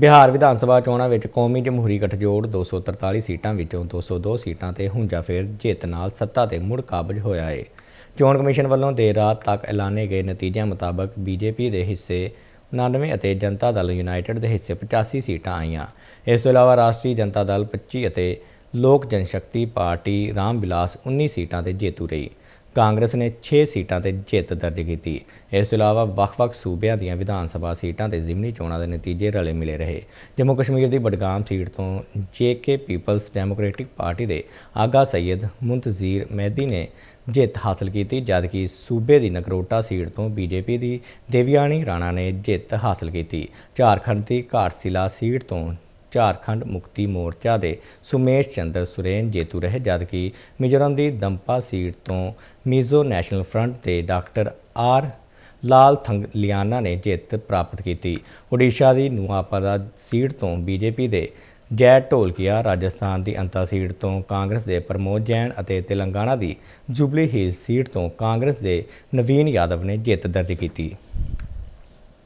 ਬਿਹਾਰ ਵਿਧਾਨ ਸਭਾ ਚੋਣਾਂ ਵਿੱਚ ਕੌਮੀ ਜਮਹੂਰੀ ਗੱਠਜੋੜ 243 ਸੀਟਾਂ ਵਿੱਚੋਂ 202 ਸੀਟਾਂ ਤੇ ਹੁੰਜਾ ਫੇਰ ਜਿੱਤ ਨਾਲ ਸੱਤਾ ਤੇ ਮੁੜ ਕਾਬਜ ਹੋਇਆ ਏ। ਚੋਣ ਕਮਿਸ਼ਨ ਵੱਲੋਂ ਦੇਰ ਰਾਤ ਤੱਕ ਐਲਾਨੇ ਗਏ ਨਤੀਜਿਆਂ ਮੁਤਾਬਕ ਬੀਜੇਪੀ ਦੇ ਹਿੱਸੇ 99 ਅਤੇ ਜਨਤਾ ਦਲ ਯੂਨਾਈਟਿਡ ਦੇ ਹਿੱਸੇ 85 ਸੀਟਾਂ ਆਈਆਂ। ਇਸ ਤੋਂ ਇਲਾਵਾ ਰਾਸ਼ਟਰੀ ਜਨਤਾ ਦਲ 25 ਅਤੇ ਲੋਕ ਜਨਸ਼ਕਤੀ ਪਾਰਟੀ ਰਾਮ ਵਿਲਾਸ 19 ਸੀਟਾਂ ਤੇ ਜੇਤੂ ਰਹੀ। ਕਾਂਗਰਸ ਨੇ 6 ਸੀਟਾਂ ਤੇ ਜਿੱਤ ਦਰਜ ਕੀਤੀ। ਇਸ ਤੋਂ ਇਲਾਵਾ ਵੱਖ-ਵੱਖ ਸੂਬਿਆਂ ਦੀਆਂ ਵਿਧਾਨ ਸਭਾ ਸੀਟਾਂ ਤੇ ਜ਼ਿਮਨੀ ਚੋਣਾਂ ਦੇ ਨਤੀਜੇ ਰਲੇ ਮਿਲੇ ਰਹੇ। ਜੰਮੂ ਕਸ਼ਮੀਰ ਦੀ ਬਡਗਾਮ ਸੀਟ ਤੋਂ ਜੇਕੇ ਪੀਪਲਸ ਡੈਮੋਕ੍ਰੈਟਿਕ ਪਾਰਟੀ ਦੇ ਆਗਾ ਸੈਯਦ ਮੁੰਤਜ਼ੀਰ ਮਹਿਦੀ ਨੇ ਜਿੱਤ ਹਾਸਲ ਕੀਤੀ, ਜਦਕਿ ਸੂਬੇ ਦੀ ਨਗਰੋਟਾ ਸੀਟ ਤੋਂ ਬੀਜੇਪੀ ਦੀ ਦੇਵਿਆਣੀ ਰਾਣਾ ਨੇ ਜਿੱਤ ਹਾਸਲ ਕੀਤੀ। ਝਾਰਖੰਡ ਦੀ ਘਾਟਸਿਲਾ ਸੀਟ ਤੋਂ ਝਾਰਖੰਡ ਮੁਕਤੀ ਮੋਰਚਾ ਦੇ ਸੁਮੇਸ਼ ਚੰਦਰ ਸੁਰੇਨ ਜੇਤੂ ਰਹੇ, ਜਦਕਿ ਮਿਜ਼ੋਰਮ ਦੀ ਦੰਪਾ ਸੀਟ ਤੋਂ ਮਿਜ਼ੋ ਨੈਸ਼ਨਲ ਫਰੰਟ ਦੇ ਡਾਕਟਰ ਆਰ ਲਾਲ ਥੰਗਲਿਆਨਾ ਨੇ ਜਿੱਤ ਪ੍ਰਾਪਤ ਕੀਤੀ। ਓਡੀਸ਼ਾ ਦੀ ਨੂਆਪਾਦਾ ਸੀਟ ਤੋਂ ਬੀਜੇਪੀ ਦੇ ਜੈ ਢੋਲਕੀਆ, ਰਾਜਸਥਾਨ ਦੀ ਅੰਤਾ ਸੀਟ ਤੋਂ ਕਾਂਗਰਸ ਦੇ ਪ੍ਰਮੋਦ ਜੈਨ ਅਤੇ ਤੇਲੰਗਾਨਾ ਦੀ ਜੁਬਲੀ ਹਿਲਸ ਸੀਟ ਤੋਂ ਕਾਂਗਰਸ ਦੇ ਨਵੀਨ ਯਾਦਵ ਨੇ ਜਿੱਤ ਦਰਜ ਕੀਤੀ।